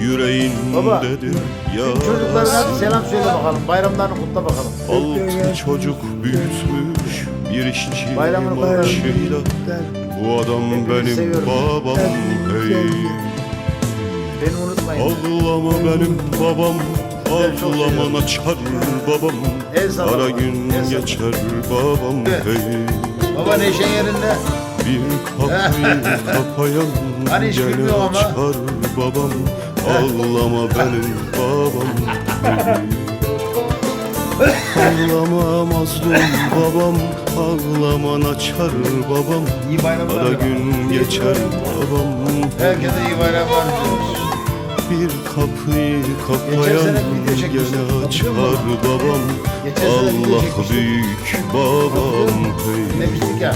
Yüreğindedir hadi yarası selam söyle bakalım. Bayramlarını kutla bakalım. Altı çocuk büyütmüş bir işçi Bayramını maaşıyla Bu adam benim seviyorum. babam hey Beni unutmayın. Ağlama benim babam Ağlama açar babam. Ara baba, gün geçer babam hey Baba neşen yerinde. Bir kapıyı kapayan Hani gene açar babam Ağlama benim babam Ağlama mazlum babam Ağlaman açar babam İyi bayramlar. Ara gün geçer babam Herkese iyi bayramlar diliyoruz. Bir kapıyı Geçen kapayan sene video çekmiştim, gene açar hatırlıyor musun? babam Geçen sene video Allah çekmiştim. büyük babam hey Demiştik ya.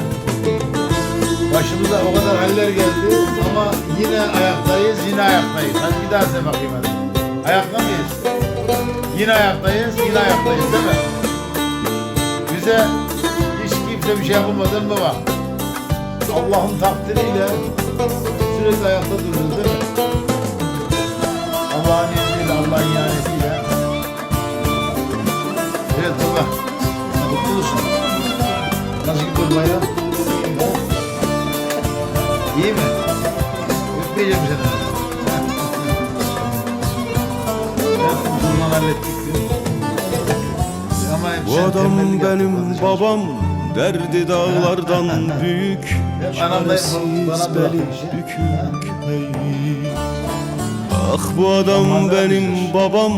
Başımıza o kadar haller geldi ama yine ayaktayız, yine ayaktayız. Hadi bir daha sen bakayım hadi. Ayakta mıyız? Yine ayaktayız, yine ayaktayız değil mi? Bize hiç kimse bir şey yapamadı mı baba? Allah'ın takdiriyle sürekli ayakta duruyoruz değil mi? Allah'ın izniyle, Allah'ın ihanetiyle. Evet baba. Mutlu musun? Nasıl gidiyor bayram? Hallettik diyor. Ama Bu adam benim babam Derdi dağlardan büyük Anam da Çaresiz bana beli işi. bükük hey. Ah bu adam benim güzel. babam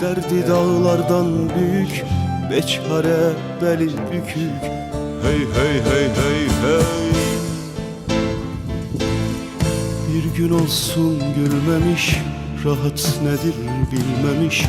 Derdi dağlardan büyük Beçare beli bükük Hey hey hey hey hey Bir gün olsun gülmemiş Rahat nedir bilmemiş